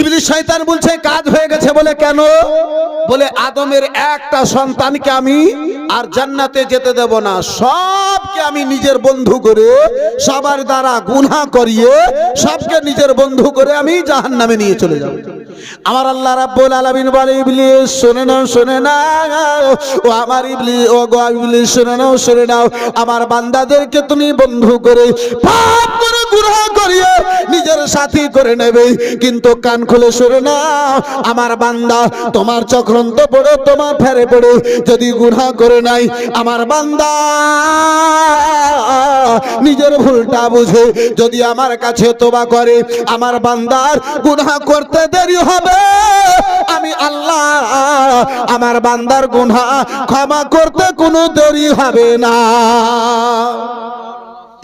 ইবলিশ শয়তান বলছে, কাজ হয়ে গেছে বলে কেন? বলে, আদমের একটা সন্তানকে আমি আর জান্নাতে যেতে দেব না। সবকে আমি নিজের বন্ধু করে সবার দ্বারা গুনাহ করিয়ে সবকে নিজের বন্ধু করে আমি জাহান্নামে নিয়ে চলে যাব। আমার আল্লাহ রাব্বুল আলামিন বলে, ইবলিস, শুনে নাও শুনে নাও। ও আমার ইবলিস ও গো ইবলিস, শুনে নাও শুনে নাও। আমার বান্দাদেরকে তুমি বন্ধু করে, পাপ করে, গুনাহ করিয়ে নিজের সাথী করে নেবে। কিন্তু কান খুলে শুনে নাও, আমার বান্দা, তোমার চক্রান্ত পড়ে, তোমার ফেরে পড়ে, যদি গুনাহ করে নাই, আমার বান্দা নিজের ভুলটা বুঝে, যদি আমার কাছে তোবা করে, আমার বান্দার গুনাহ করতে দেরি হবে? আমি আল্লাহ, আমার বান্দার গুনাহ ক্ষমা করতে কোনো দেরি হবে না।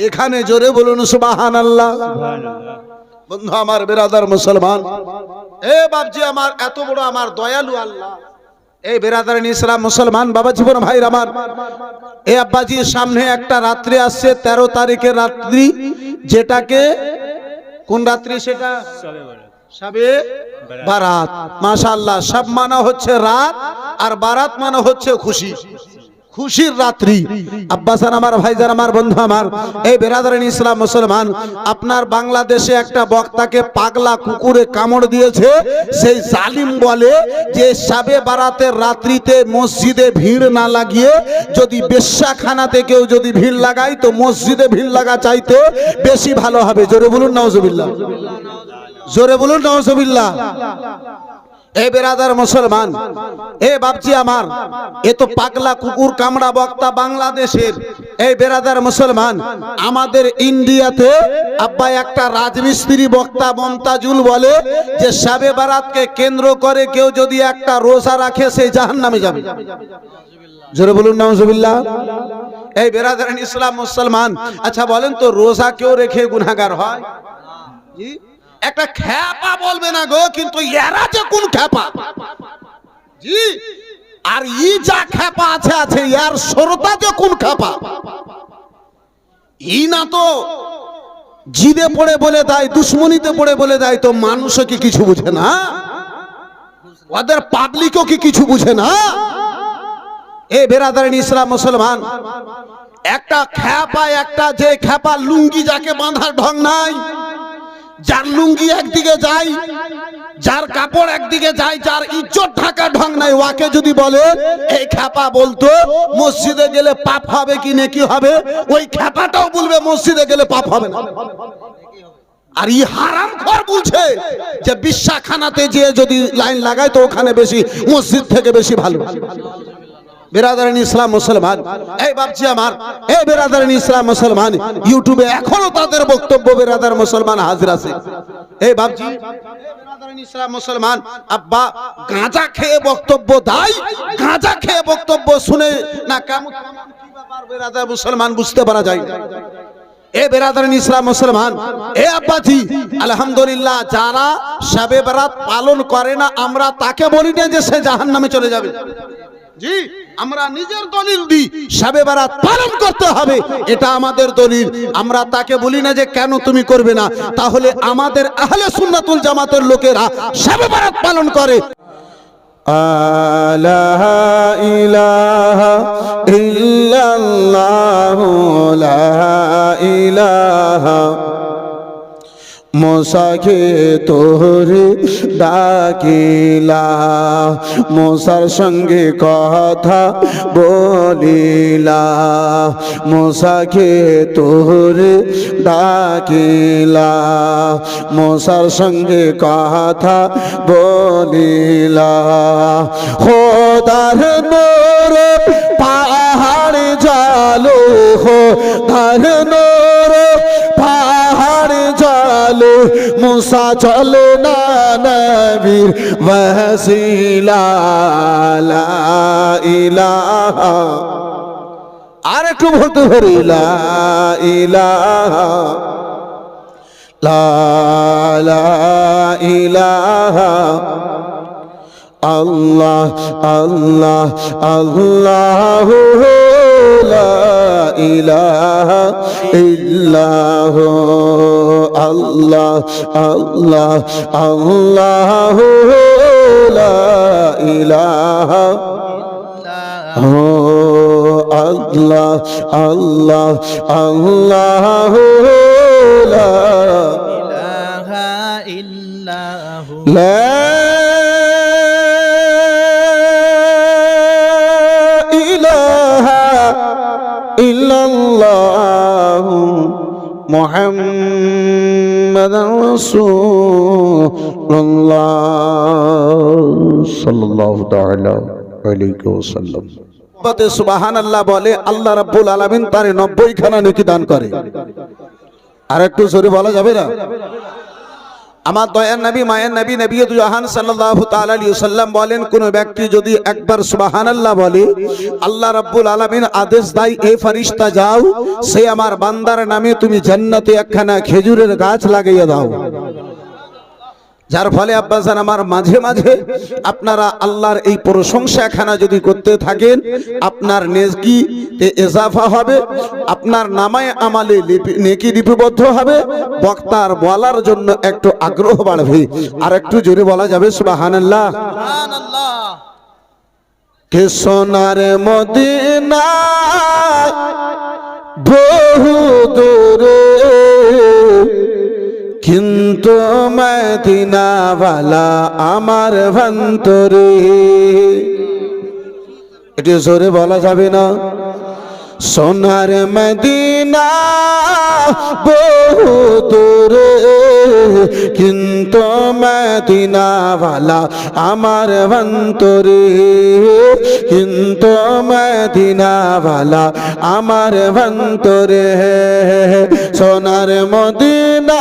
এখানে জোরে বলুন সুবাহান আল্লাহ বন্ধু আমার বেরাদার মুসলমান, এ বাপজি আমার, এত বড় আমার দয়ালু আল্লাহ। এই বেরাদার ইসলাম মুসলমান, বাবা জীবন ভাই আমার। এ আব্বাজির সামনে একটা রাত্রি আসছে, তেরো তারিখের রাত্রি, যেটাকে কোন রাত্রি সেটা? সবে বারাত। মাশাআল্লাহ, সব মানা হচ্ছে রাত আর বারাত মানা হচ্ছে খুশি। খুশির রাত্রি। আব্বাসান আমার, ভাইজান আমার, বন্ধু আমার, এই বেরাদারিন ইসলাম মুসলমান, আপনার বাংলাদেশে একটা বক্তাকে পাগলা কুকুরে কামড় দিয়েছে, সেই জালিম বলে যে সাবে বারাতের রাত্রিতে মসজিদে ভিড় না লাগিয়ে যদি বেশ্যাখানাতে কেউ যদি ভিড় লাগায় তো মসজিদে ভিড় লাগা চাইতে, বেশি ভালো হবে। জোরে বলুন নওজুবিল্লাহ জোরে বলুন, নওজুবিল্লাহ। এ বেরাদার মুসলমান, এ বাপজি আমার, এ তো পাগলা কুকুর কামড়া বক্তা বাংলাদেশের। এই বেরাদার মুসলমান, আমাদের ইন্ডিয়াতে আব্বা একটা রাজমিস্ত্রি বক্তা মমতাজুল বলে যে সাবে বারাতকে কেন্দ্র করে কেউ যদি একটা রোজা রাখে সেই জাহান নামে যাবে। জোরে বলুন নাউজুবিল্লাহ এই বেরাদার ইসলাম মুসলমান আচ্ছা বলেন তো, রোজা কেউ রেখে গুনাহগার হয়? একটা খ্যাপা বলবে না গো, কিন্তু এরা যে কোন খ্যাপা? জি? আর ই যা খ্যাপা আছে আছে, ইয়ার শ্রোতা যে কোন খ্যাপা? ই না তো জিদে পড়ে বলে দেয়, দুশ্মনীতে পড়ে বলে দেয়, তো মানুষও কি কিছু বুঝে না? ওদের পাবলিকও কি কিছু বুঝে না? এ বেরাদারিন ইসলাম মুসলমান, একটা খ্যাপা, একটা যে খ্যাপা লুঙ্গি যাকে বাঁধার ঢং নাই যার লুঙ্গি একদিকে যায়, যার কাপড় একদিকে যায়, যার ইজ্জত ঢাকা ঢং নাই, ওয়াকে যদি বলে, এই খ্যাপা বলতো, মসজিদে গেলে পাপ হবে কি নেকি হবে? ওই খ্যাপাটাও বলবে, মসজিদে গেলে পাপ হবে না। আর ই হারাম খর বলছে যে বিশ্বাখানাতে যে যদি লাইন লাগায় তো ওখানে বেশি, মসজিদ থেকে বেশি ভালো। ইসলাম মুসলমান। এই আমার ইসলাম মুসলমান। ইউটিউবে তাদের বক্তব্য বেরাদার মুসলমান মুসলমান, আব্বা খেয়ে বক্তব্য খেয়ে বক্তব্য শুনে না মুসলমান বুঝতে পারা যায় এ বেরাদারিন ইসলাম মুসলমান, এ আব্বাজি, আলহামদুলিল্লাহ যারা শবে বরাত পালন করে না, আমরা তাকে বলি না যে সে জাহান্নামে চলে যাবে। জি। আমরা নিজের দলিল দিই। সাবে বারাত পালন করতে হবে। এটা আমাদের দলিল। আমরা তাকে বলি না যে কেন তুমি করবে না। তাহলে আমাদের আহলে সুন্নাতুল জামাতের লোকেরা সাবে বারাত পালন করে। আলা ইলাহা ইল্লাল্লাহু লা ইলাহা মোসাকে তোরে ডাকিলা মোসার সঙ্গে কথা বলিলা মোসাকে তোরে ডাকিলা মোসার সঙ্গে কথা বলিলা। খোদার নোর পাহাড় জালো, খোদার নোর জালো মুসা চলো না নবীর ওয়াসিলা লা ইলাহা। আর একটু বলতে পারি, লা ইলাহা। ইলাহা। আল্লাহ আল্লাহ আল্লাহ ইলাহা ইল্লাহ। আল্লাহ আল্লাহ আল্লাহ লা ইলাহা ও আল্লাহ আল্লাহ আল্লাহ লা ইলাহা ইল্লাহু لا إله إلا الله محمد رسول الله صلى الله تعالى عليه وسلم বাতে সুবাহান আল্লাহ বলে আল্লাহ রাব্বুল আলামিন তার নব্বই খানা নেকি দান করে আর একটু জোরে বলা যাবে না আমার দয়ার নবী, মায়ের নবী নবী জাহান আলাইহি সাল্লাম বলেন, কোন ব্যক্তি যদি একবার সুবহানাল্লাহ বলে, আল্লাহ রাব্বুল আলামিন আদেশ দায়, এ ফারিস্তা যাও, সে আমার বান্দার নামে তুমি জান্নাতে একখানা খেজুরের গাছ লাগিয়ে দাও। যার ফলে আব্বাসান আমার মাঝে মাঝে আপনারা আল্লাহর এই প্রশংসা খানা যদি করতে থাকেন, আপনার নেকি এজাফা হবে, আপনার নামায় আমালে নেকি লিপিবদ্ধ হবে, বক্তার বলার জন্য একটু আগ্রহ বাড়বে। আর একটু জোরে বলা যাবে, সুবহানাল্লাহ। কে সোনার মদিনা বহু দূরে কিন্তু মদিনাওয়ালা আমার ভন্তরে এটি জোরে বলা যাবে না? সোনার মদিনা বহু দূরে, কিন্তু মদিনাওয়ালা আমার ভন্তরে কিন্তু মদিনাওয়ালা আমার ভন্তরে সোনার মদিনা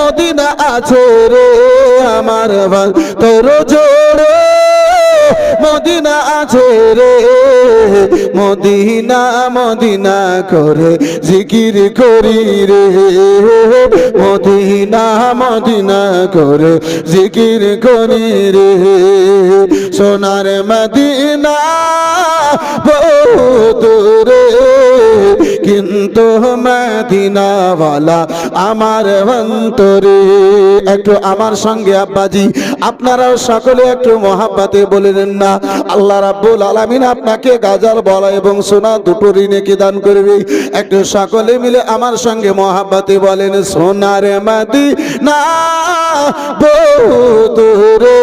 মদিনা আছে রে আমার ভন্তর জোড়ে মদিনা আছে রে। মদিনা মদিনা করে জিকির করি রে। মদিনা মদিনা করে জিকির করি রে। সোনার মদিনা বহু দূরে। কিন্তু মদিনাওয়ালা আমার অন্তরে, একটু আমার সঙ্গে আব্বাজি, আপনারাও সকলে একটু মহাব্বাতে বলিলেন না, আল্লাহ রাব্বুল আলামিন আপনাকে গাজার বলা এবং সোনা দুটো ঋণে কি দান করবে। একটু সকলে মিলে আমার সঙ্গে মহাব্বাতে বলেন, সোনার মদিনা না দূরে,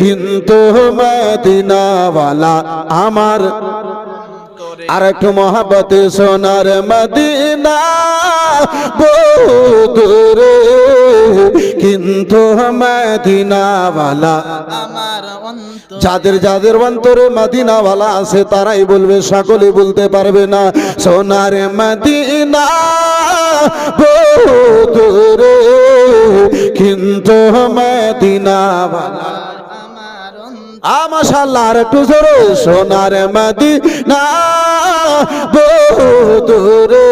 কিন্তু মদিনাওয়ালা আমার আর একটু মহাবতে সোনার মদিনা দূরে। কিন্তু মদিনাওয়ালা, যাদের যাদের অন্তরে মদিনাওয়ালা আছে, তারাই বলবে, সকলে বলতে পারবে না, সোনার মদিনা দূরে। কিন্তু মদিনাওয়ালা আমার একটু জোরে সোনার মদিনা বহু দূরে।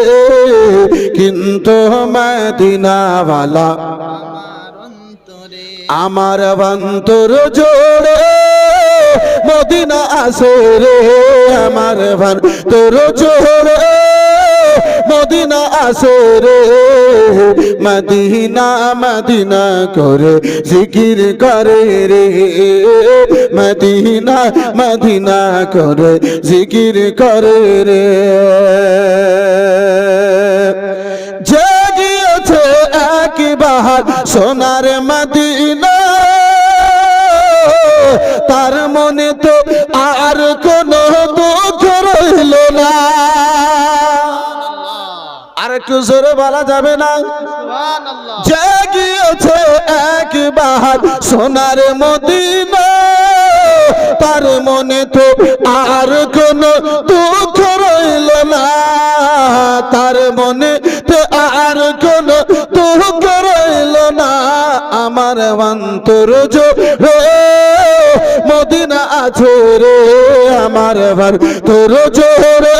কিন্তু আমার অন্তরে আমার বন্তর জোড়ে মদিনা আছে রে আমার বন্তর জোড়ে মদিনা আছে রে। মদিনা মদিনা করে জিকির করে রে। মদিনা মদিনা করে জিকির করে রে। জেগিয়েছে একবার সোনার মদিনা জোরে বলা যাবে না। যে গিয়েছে একবার সোনার মদিনা। তার মনে তো আর কোন দুঃখ রইল না। তার মনে তো আর কোন দুঃখ রইল না। আমার অন্তর জো মদিনা আছো রে। আমার তোর জোরে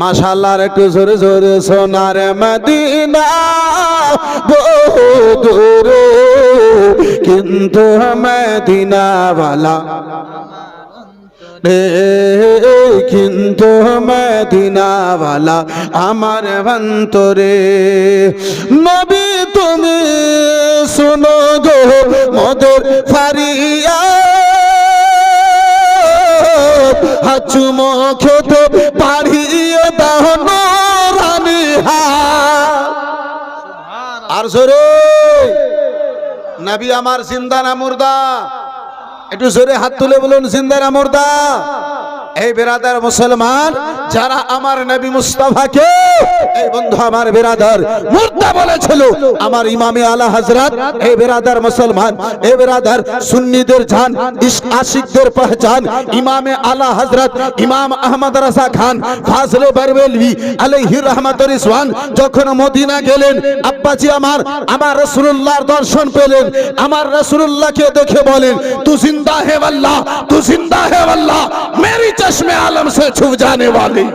মাশাল্লাহ একটু জোরে জোরে সোনার মদিনা। বহু দূরে, কিন্তু মদিনাওয়ালা। কিন্তু মদিনাওয়ালা আমার অন্তরে। নবী তুমি শোনো গো মদের ফারিয়া। হাচুম খেতে হা আর জোরে। নাবি আমার জিন্দা না মুর্দা। একটু জোরে হাত তুলে বলুন, জিন্দা না মুর্দা। এই বেরাদার মুসলমান, যারা আমার নবী মুস্তাফাকে, এই বন্ধু আমার বেরাদার মুর্দা বলেছিল। আমার ইমামে আলা হযরত, এই বেরাদার মুসলমান, এই বেরাদার সুন্নিদের জান আশিকদের পহচান, ইমামে আলা হযরত, ইমাম আহমদ রাজা খান, ফাজলে বারবেলভি আলাইহি রহমাতুর রিজওয়ান, যখন মদিনা গেলেন, আব্বাজি আমার আমার রাসূলুল্লাহর দর্শন পেলেন, আমার রাসূলুল্লাহকে দেখে বলেন, তু জিন্দা হে আল্লাহ, তু জিন্দা হে আল্লাহ, মেরি চশমে আলম সে ছুপ जाने वाली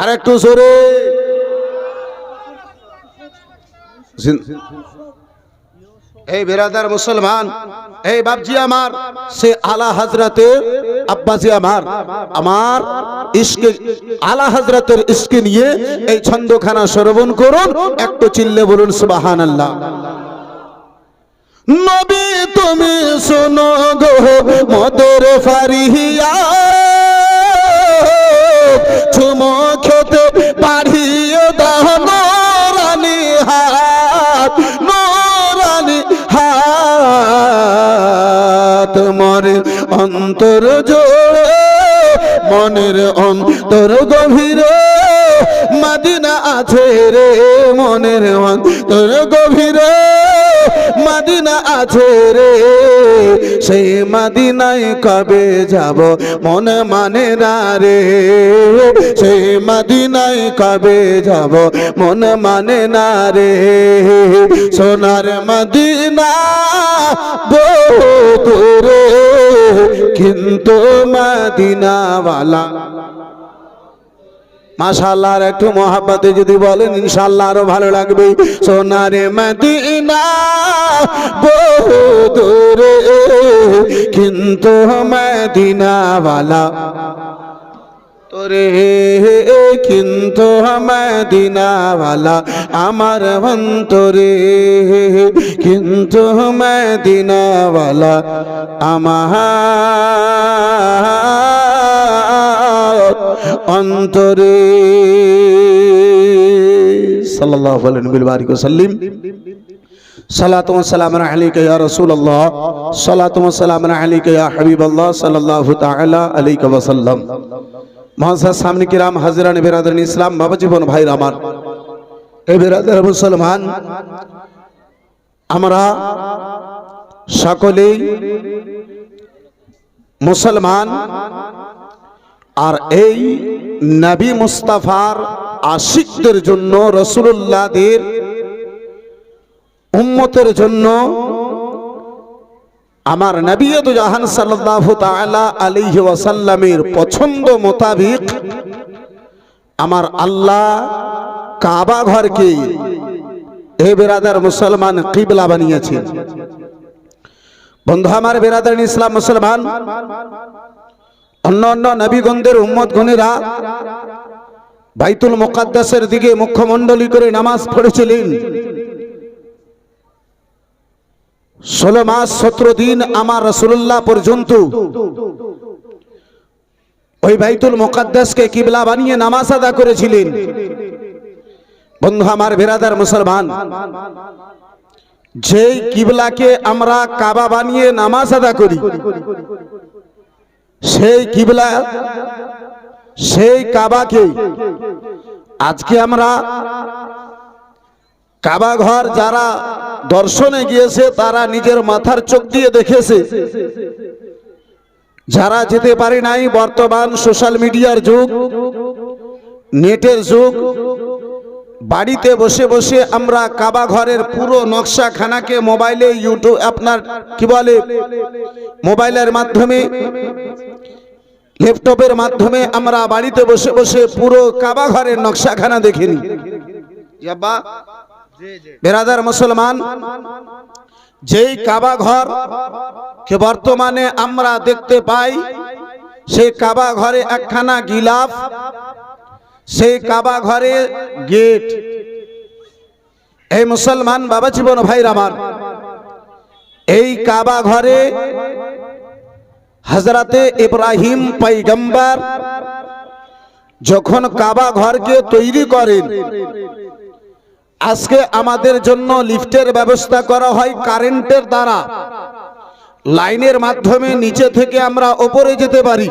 আর একটু জোরে জিন- এই বেরাদার মুসলমান এই বাপজি আমার সে আলা হজরতে আব্বাজি আমার আমার ইসকে আলা হজরতের ইসকে নিয়ে এই ছন্দখানা শ্রবণ করুন একটু চিল্লে বলুন সুবাহান আল্লাহ নবী, তুমি শোনো গো মদের ফারিয়া চুমো খেতে পাড়িয়ে দাও নোরানি হাত নোরানি হাত। মরে অন্তর জোড়ে, মনের অন্তর গভীরে, মাদিনা আছে রে মনের অন্তর গভীরে। মাদিনা আছে রে, সেই মাদিনায় কবে যাব? মনে মানে না রে, সেই মাদিনায় কবে যাব? মনে মানে না রে, সোনার মাদিনা বহুত রে কিন্তু মাদিনাওয়ালা মাশাআল্লাহ আর একটু মহাব্বতে যদি বলেন, ইনশাআল্লাহ আরও ভালো লাগবে। সোনারে মদিনা বহু দূরে, কিন্তু মদিনাওয়ালা। তোরে, কিন্তু মদিনাওয়ালা, আমার অন্তরে। কিন্তু মদিনাওয়ালা, আমার অন্তরে। আলাইহি বিল সাল্লিম সালাতু ওয়া সালামু আলাইকা ইয়া রাসূলুল্লাহ। সালাতু ওয়া সালামু আলাইকা ইয়া হাবিবাল্লাহ সাল্লাল্লাহু তাআলা আলাইকা ওয়া সাল্লাম মহাসাদ সামনে কিরাম হাজিরান বিরাদরিন ইসলাম, বাবা জীবন, ভাই আমার। এই বিরাদার মুসলমান আমরা সকলেই মুসলমান। আর এই নবী মুস্তাফার আশিকদের জন্য রসুল্লাহদের উম্মতের জন্য আমার নবীয়ত জাহান সাল্লাল্লাহু তাআলা আলাইহি ওয়াসাল্লামের পছন্দ মোতাবিক আমার আল্লাহ কাবা ঘরকে হে বেরাদার মুসলমান কিবলা বানিয়েছেন। বন্ধু, আমার বেরাদার ইসলাম মুসলমান অন্য অন্য নবীগণদের উম্মত গণেরা বাইতুল মোকাদ্দাসের দিকে মুখ্যমণ্ডলী করে নামাজ পড়েছিলেন। ষোলো মাস, সতেরো দিন আমার রসুল্লাহ পর্যন্ত ওই বাইতুল মোকাদ্দাসকে কিবলা বানিয়ে নামাজ আদা করেছিলেন। বন্ধু, আমার বেরাদার মুসলমান, যেই কিবলাকে আমরা কাবা বানিয়ে নামাজ আদা করি সেই কিবলা, সেই কাবাকে আজকে আমরা কাবা ঘর যারা দর্শনে গিয়েছে, তারা নিজের মাথার চোখ দিয়ে দেখেছে। যারা যেতে পারে নাই, বর্তমান সোশ্যাল মিডিয়ার যুগ, নেটের যুগ, বাড়িতে বসে বসে আমরা কাবা ঘরের পুরো নকশা খানাকে মোবাইলে, ইউটিউব, আপনার কি বলে, মোবাইলের মাধ্যমে ল্যাপটপের মাধ্যমে আমরা বাড়িতে বসে বসে পুরো কাবা ঘরের নকশাখানা দেখিনি। বেরাদার মুসলমান যেই কাবা ঘর কে বর্তমানে আমরা দেখতে পাই সেই কাবা ঘরে একখানা গিলাফ সেই কাবা ঘরে গেট। এই মুসলমান বাবা জীবন ভাইর আমার এই কাবা ঘরে হজরতে ইব্রাহিম পৈগম্বর যখন কাবা ঘরকে তৈরি করেন, আজকে আমাদের জন্য লিফটের ব্যবস্থা করা হয় কারেন্টের দ্বারা। লাইনের মাধ্যমে নিচে থেকে আমরা ওপরে যেতে পারি।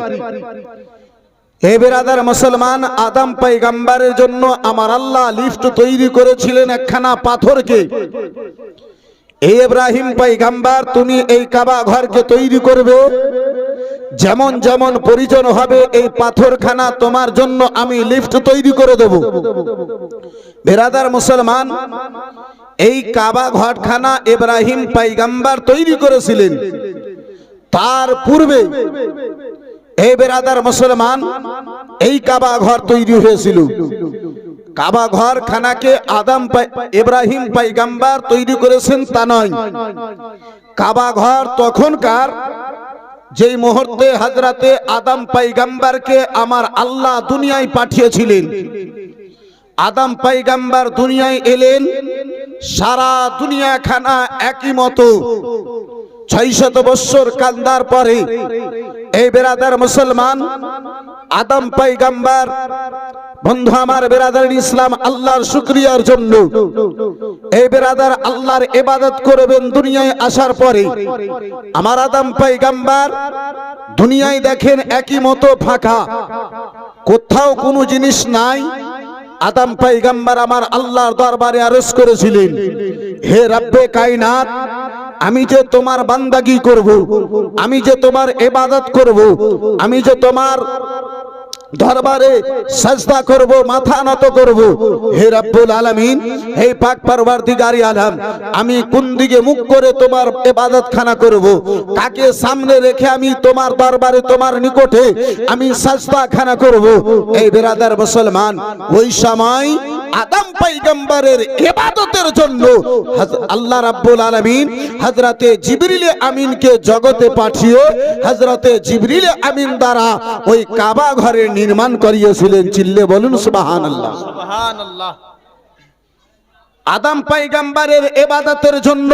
হে বেরাদার মুসলমান, আদম পাইগাম্বারের জন্য আমার আল্লাহ লিফট তৈরি করেছিলেন একখানা পাথরকে। এই ইব্রাহিম পাইগাম্বার তুমি এই কাবা ঘরকে তৈরি করবে? যেমন যেমন পরিজন হবে এই পাথরখানা তোমার জন্য আমি লিফট তৈরি করে দেব। বেরাদার মুসলমান, এই কাবা ঘরখানা ইব্রাহিম পাইগাম্বার তৈরি করেছিলেন। তার পূর্বে এই বেরাদার মুসলমান এই কাবা ঘর তৈরি হয়েছিল। কাবা ঘর খানাকে আদম ইব্রাহিম পাইগাম্বার তৈরি করেছেন তা নয়। কাবা ঘর তখনকার যেই মুহূর্তে হাজরাতে আদম পাইগাম্বারকে আমার আল্লাহ দুনিয়ায় পাঠিয়েছিলেন আদম পাইগাম্বার দুনিয়ায় এলেন সারা দুনিয়া খানা একই মতো। ছয় শত বৎসর কান্দার পরে এই বেরাদার মুসলমান, আদম পাইগাম্বার বন্ধু আমার বেরাদার ইসলাম, আল্লাহর শুক্রিয়ার জন্য এই বেরাদার আল্লাহর ইবাদত করবেন দুনিয়ায় আসার পরে। আমার আদম পাইগাম্বার দুনিয়ায় দেখেন একই মতো ফাঁকা। কোথাও কোনো জিনিস নাই আদম পাইগাম্বার আমার আল্লাহর দরবারে আরজ করেছিলেন, হে রাব্বে কায়নাত, আমি যে তোমার বান্দাগি করব, আমি যে তোমার এবাদত করব, আমি যে তোমার দরবারে সাজদা করব, মাথা নত করব। হে রব্বুল আলামিন, হে পাক পরওয়ারদিগারি আলম, আমি কোন দিকে মুখ করে তোমার ইবাদত খানা করব? কাকে সামনে রেখে আমি তোমার দরবারে, তোমার নিকটে আমি সাজদা খানা করব। এই বেরাদার মুসলমান, ওই সময় আদম পয়গম্বরের ইবাদতের জন্য আল্লাহ রাব্বুল আলামিন হযরতে জিবরিল আমিনকে জগতে পাঠিয়ে, হযরতে জিবরিল আমিন দ্বারা ওই কাবা ঘরের নির্মাণ করিয়েছিলেন চিল্লে বলুন সুবহানাল্লাহ। সুবহানাল্লাহ। আদম পয়গম্বরের ইবাদতের জন্য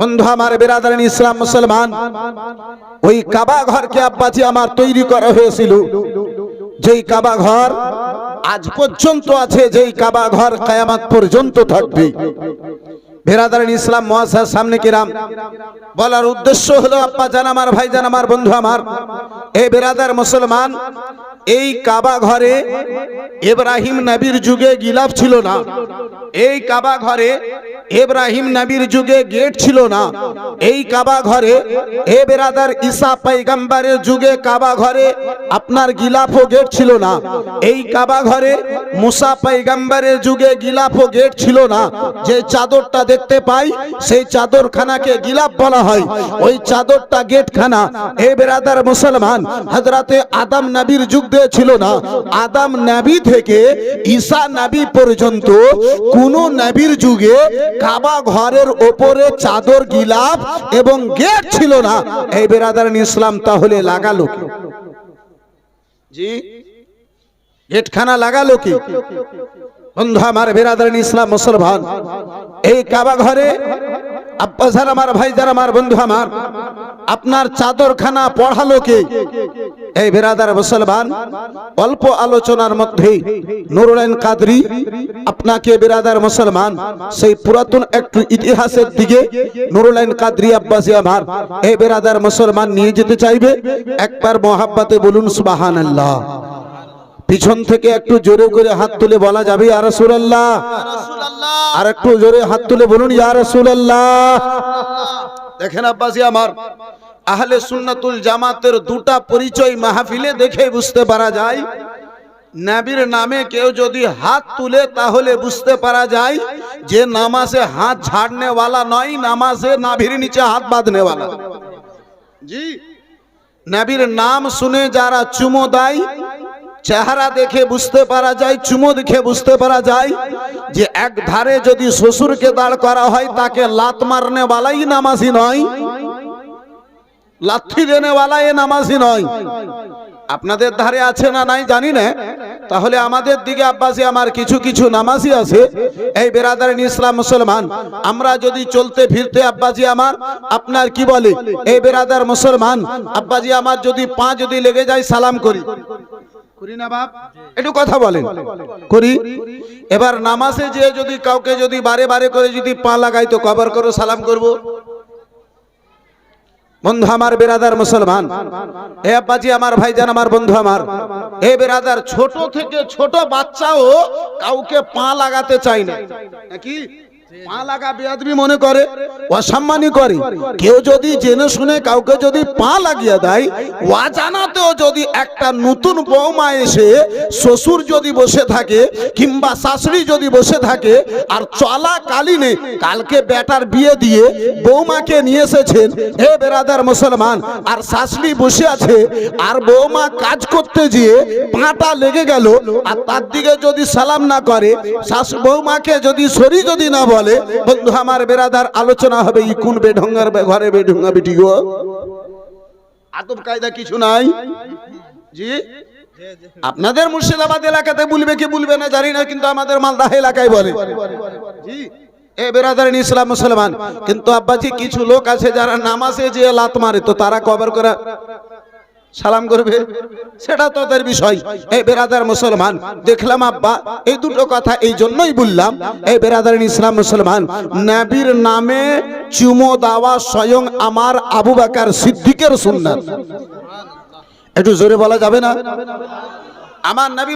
বন্ধু আমার বেরাদারান ইসলাম মুসলমান ওই কাবা ঘরকে আব্বাজি আমার তৈরি করা হয়েছিল। যেই কাবা ঘর আজ পর্যন্ত আছে যেই কাবা ঘর কায়ামাত পর্যন্ত থাকবে। বেরাদারান ইসলাম, মহাসার সামনে কিরাম। বলার উদ্দেশ্য হলো আপা জান আমার, ভাই জান আমার, বন্ধু আমার। এই বেরাদার মুসলমান এই কাবা ঘরে ইব্রাহিম নবীর যুগে গিলাফ ছিল না। এই কাবা ঘরে ইব্রাহিম নবীর যুগে গেট ছিল না। এই কাবা ঘরে এ বেরাদার ঈসা পয়গম্বরের যুগে কাবা ঘরে আপনার গিলাফ ও গেট ছিল না। এই কাবা ঘরে মুসা পয়গম্বরের যুগে গিলাফ ও গেট ছিল না। যে চাদরটা দেখতে পাই, সেই চাদরখানাকে গিলাফ বলা হয়। ওই চাদরটা গেটখানা। এ বেরাদার মুসলমান, হযরতে আদম নবীর যুগ দিয়ে ছিল না। আদম নবী থেকে ঈসা নবী পর্যন্ত কোন নবীর যুগে কাবা ঘরের ওপরে চাদর গিলাফ এবং গেট ছিল না। এই বেরাদার ইসলাম তাহলে লাগালো জি? গেটখানা লাগালো কি? বন্ধু আমার বেরাদার ইসলাম মুসলমান, এই কাবা ঘরে আব্বাসার আমার ভাই যারা আমার, বন্ধু আমার, আপনার চাদরখানা পড়ালো কে? এই বেরাদার মুসলমান, অল্প আলোচনার মধ্যেই নুরুলাইন কাদরি আপনাকে বেরাদার মুসলমান, সেই পুরাতন একটু ইতিহাসের দিকে নুরুলাইন কাদরি আব্বাসী আমার, এই বেরাদার মুসলমান নিয়ে যেতে চাইবে? একবার মহাব্বাতে বলুন সুবাহান আল্লাহ পিছন থেকে একটু জোরে করে হাত তুলে বলা যাবে আরসুল্লাহ আর একটু জোরে হাত তুলে বলুন ইয়ারসুল্লাহ দেখেন আব্বাসি আমার আহলে সুন্নাতুল জামাতের দুটা পরিচয় মাহফিলে দেখে বুঝতে পারা যায়। নাবির নামে কেউ যদি হাত তুলে তাহলে বুঝতে পারা যায় যে নামাজে হাত ঝাড়নেওয়ালা নয় নামাজে নাভির নিচে হাত বাঁধনেওয়ালা। জি নাবির নাম শুনে যারা চুমো দেয় চেহারা দেখে বুঝতে পারা যায়, চুমো দেখে বুঝতে পারা যায় যে এক ধারে যদি শ্বশুরকে দাঁড় করা হয়, তাকে লাত মারনে বালাই নামাজি নয়, লাথি দেনে বালাই নামাজি নয়। আপনাদের ধারে আছে না নাই জানি না। তাহলে আমাদের দিকে আব্বাসী আমার কিছু কিছু নামাজি আছে। এই বেরাদারিন ইসলাম মুসলমান, আমরা যদি চলতে ফিরতে আব্বাজি আমার, আপনার কি বলে? এই বেরাদার মুসলমান, আব্বাজি আমার যদি পা যদি লেগে যায়, সালাম করি। একটু কথা বলেন। করি? এবার নামাজে যে যদি কাউকে যদি বারে বারে করে যদি পা লাগাই তো কবর করে সালাম করব? বন্ধু আমার বেরাদার মুসলমান এ আব্বাজি আমার ভাইজান আমার বন্ধু আমার এ বেরাদার ছোট থেকে ছোট বাচ্চাও কাউকে পা লাগাতে চায় না। কি কেউ যদি জেনে শুনে কাউকে যদি পা লাগিয়ে দেয়, অজানাতেও যদি একটা নতুন বৌমা এসে শ্বশুর যদি বসে থাকে কিংবা শাশুড়ি যদি বসে থাকে, আর চলাকালীনে কালকে বেটার বিয়ে দিয়ে বৌমাকে নিয়ে এসেছেন, হে বেরাদার মুসলমান, আর শাশুড়ি বসে আছে, আর বৌমা কাজ করতে গিয়ে পাটা লেগে গেল, আর তার দিকে যদি সালাম না করে, শাশু বৌমাকে যদি সরি যদি না বলে বন্ধু, আমার বেরাদার আলোচনা হবে ই কোন বেঢঙ্গার ঘরে বেঢঙ্গা বেটি গো? আদব কায়দা কিছু নাই। জি? আপনাদের মুর্শিদাবাদ এলাকাতে বলবে কি বলবে না জানি না, কিন্তু আমাদের মালদাহ এলাকায় বলে। জি? এ বেরাদারিন ইসলাম মুসলমান। কিন্তু আব্বাজি, কিছু লোক আছে যারা নামাজে যে লাত মারে, তো তারা কবর করে সালাম করবে? সেটা তাদের বিষয়। এই বেরাদার মুসলমান, দেখলাম আব্বা, এই দুটো কথা এই জন্যই বললাম, এই বেরাদার ইসলাম মুসলমান, নাবির নামে চুমো দাওয়া স্বয়ং আমার আবু বাকার সিদ্দিকের সুন্নাত। একটু জোরে বলা যাবে না? আমার নবী